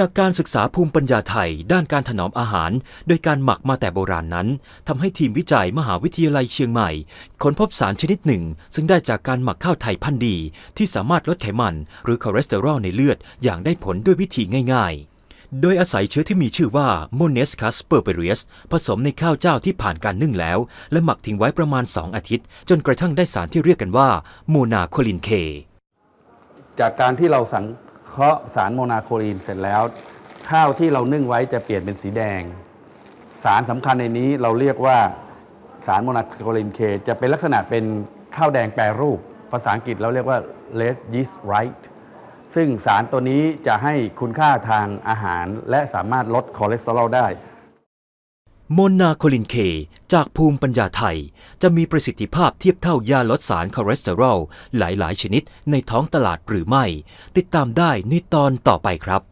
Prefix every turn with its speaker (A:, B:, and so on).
A: จากการศึกษาภูมิปัญญาไทย ด้านการถนอมอาหาร โดยการหมักมาแต่โบราณนั้นทำให้ทีมวิจัยมหาวิทยาลัยเชียงใหม่ ค้นพบสารชนิดหนึ่ง ซึ่งได้จากการหมักข้าวไทยพันธุ์ดี ที่สามารถลดไขมัน หรือคอเลสเตอรอลในเลือดอย่างได้ผลด้วยวิธีง่าย ๆโดยอาศัยเชื้อที่มีชื่อว่า Monescus purpureus ผสมในข้าวเจ้าที่ผ่านการนึ่งแล้ว และหมักทิ้งไว้ประมาณ 2 อาทิตย์ จนกระทั่งได้สารที่เรียกกันว่าโมนาโคลินเค
B: จากการที่เราสัง เคราะห์สารโมนาโคลีนเสร็จแล้ว ข้าวที่เรานึ่งไว้จะเปลี่ยนเป็นสีแดง สารสำคัญในนี้เราเรียกว่าสารโมนาโคลีนเคจะเป็นลักษณะเป็นข้าวแดงแปรรูป ภาษาอังกฤษเราเรียกว่า red yeast right ซึ่งสารตัวนี้จะให้คุณค่าทางอาหาร และสามารถลดคอเลสเตอรอลได้
A: โมนาโคลินเคจากภูมิปัญญาไทย จะมีประสิทธิภาพเทียบเท่ายาลดสารคอเลสเตอรอลหลาย ๆ ชนิดในท้องตลาดหรือไม่ ติดตามได้ในตอนต่อไปครับ